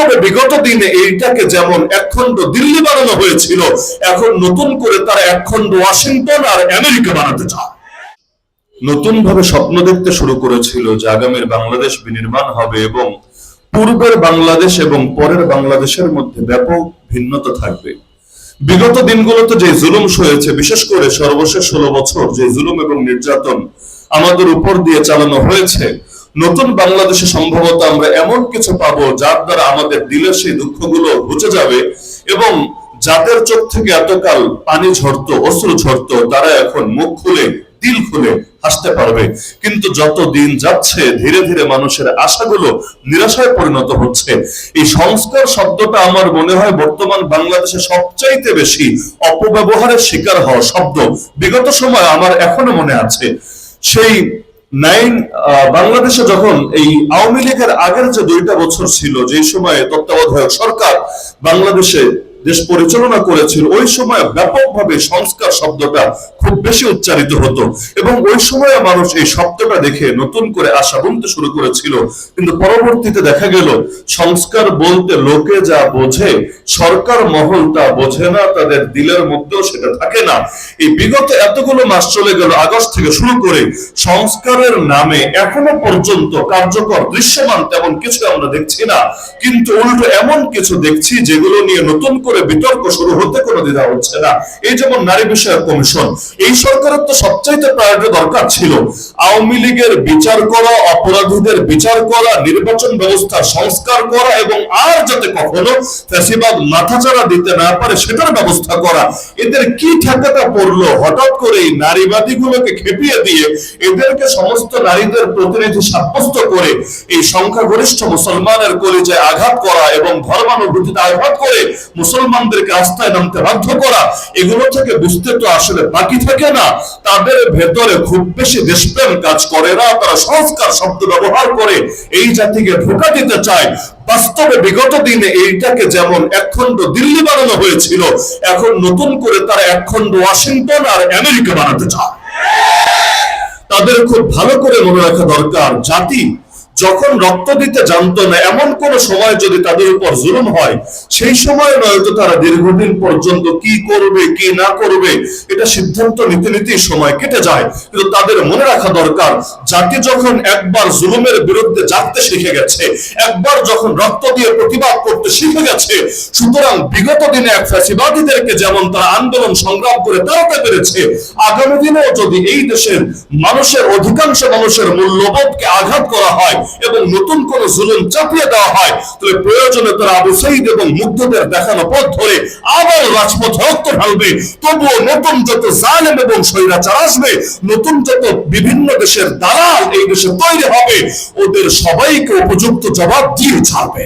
বাস্তবে বিগত দিনে এইটাকে যেমন একখণ্ড দিল্লি বানানো হয়েছিল, এখন নতুন করে তারা একখণ্ড ওয়াশিংটন আর আমেরিকা বানাতে চায়। নতুন ভাবে স্বপ্ন দেখতে শুরু করেছিল যে আগামীর বাংলাদেশ বিনির্মাণ হবে এবং পূর্বের বাংলাদেশ এবং পরের বাংলাদেশের মধ্যে ব্যাপক ভিন্নতা থাকবে। বিগত দিনগুলোতে যে জুলুম সয়েছে, বিশেষ করে সর্বশেষ ষোলো বছর যে জুলুম এবং নির্যাতন আমাদের উপর দিয়ে চালানো হয়েছে নতুন বাংলাদেশে সম্ভবত আমরা এমন কিছু পাবো যার দ্বারা আমাদের দিলের সেই দুঃখগুলো ঘুচে যাবে এবং যাদের চোখ থেকে এতকাল পানি ঝরতো, অশ্রু ঝরতো, তারা এখন মুখ খুলে, দিল খুলে হাসতে পারবে। কিন্তু যত দিন যাচ্ছে, ধীরে ধীরে মানুষের আশাগুলো নিরাশায় পরিণত হচ্ছে। এই সংস্কার শব্দটা আমার মনে হয় বর্তমান বাংলাদেশে সবচাইতে বেশি অপব্যবহারের শিকার হওয়া শব্দ। বিগত সময় আমার এখনও মনে আছে, সেই নাইন বাংলাদেশে যখন এই আওয়ামী লীগের আগের যে দুইটা বছর ছিল যে সময়ে তত্ত্বাবধায়ক সরকার বাংলাদেশে দেশ পরিচালনা করেছিল, ওই সময় ব্যাপকভাবে সংস্কার শব্দটা খুব বেশি উচ্চারিত হতো। এবং ওই সময়ে মানুষ এই শব্দটা দেখে নতুন করে আশা বুনতে শুরু করেছিল। কিন্তু পরবর্তীতে দেখা গেল, সংস্কার বলতে লোকে যা বোঝে, সরকার মহল তা বোঝে না, তাদের দিলের মধ্যেও সেটা থাকে না। এই বিগত এতগুলো মাস চলে গেল, আগস্ট থেকে শুরু করে সংস্কারের নামে এখনও পর্যন্ত কার্যকর দৃশ্যমান তেমন কিছু আমরা দেখছি না। কিন্তু উল্টো এমন কিছু দেখছি, যেগুলো নিয়ে নতুন করে বিতর্ক শুরু হতে কোনো দ্বিধা হচ্ছে না। এই যেমন নারী বিষয়ক কমিশন, এই সরকারের তো সবচাইতে প্রায়োরিটি দরকার ছিল। আওয়ামী লীগের বিচার করা, অপরাধীদের বিচার করা, নির্বাচন ব্যবস্থা সংস্কার করা এবং আর যাতে কখনো ফ্যাসিবাদ মাথাচাড়া দিতে না পারে, সেটার ব্যবস্থা করা। এদের কি ঠেকাটা পড়ল? হঠাৎ করে এই নারীবাদী গুলোকে খেপিয়ে দিয়ে এদেরকে সমস্ত নারীদের প্রতিনিধি সাব্যস্ত করে এই সংখ্যাগরিষ্ঠ মুসলমানের কলিজায় আঘাত করা এবং ধর্মানুভূতিতে আঘাত করে মুসলমানদেরকে রাস্তায় নামতে বাধ্য করা, এগুলো থেকে বুঝতে তো আসলে বাকি থাকে না। তাদের ভেতরে খুব বেশি দেশপ্রেম কাজ করে না, তারা সংস্কার শব্দ ব্যবহার করে, এই জাতিকে ধোকা দিতে চায়। বাস্তবে বিগত দিনে এইটাকে যেমন একখণ্ড দিল্লি বানানো হয়েছিল, এখন নতুন করে তারা একখণ্ড ওয়াশিংটন আর আমেরিকা বানাতে চায়। তাদের খুব ভালো করে মনে রাখা দরকার, জাতি যখন রক্ত দিতে জানতো না, এমন কোন সময় যদি তাদের উপর জুলুম হয়, সেই সময় নয়তো তারা দীর্ঘদিন পর্যন্ত কি করবে, কি না করবে, এটা সিদ্ধান্ত নিতে নিতেই সময় কেটে যায়। কিন্তু তাদের মনে রাখা দরকার, জাতি যখন একবার জুলুমের বিরুদ্ধে জাগতে শিখে গেছে, একবার যখন রক্ত দিয়ে প্রতিবাদ করতে শিখে গেছে, সুতরাং বিগত দিনে এক ফ্যাসিবাদীদেরকে যেমন তারা আন্দোলন সংগ্রাম করে তাড়াতে পেরেছে, আগামী দিনেও যদি এই দেশের মানুষের অধিকাংশ মানুষের মূল্যবোধকে আঘাত করা হয় এবং নতুন কোন জুলুম চাপিয়ে দেওয়া হয়, তাহলে প্রয়োজনে তারা আবু সঈদ এবং মুগ্ধদের দেখানো পথ ধরে আবার রাজপথ রক্ত ঢালবে। তবুও নতুন যত জালেম এবং স্বৈরাচার আসবে, নতুন যত বিভিন্ন দেশের দালাল এই দেশে তৈরি হবে, ওদের সবাইকে উপযুক্ত জবাব দিয়ে ছাড়বে।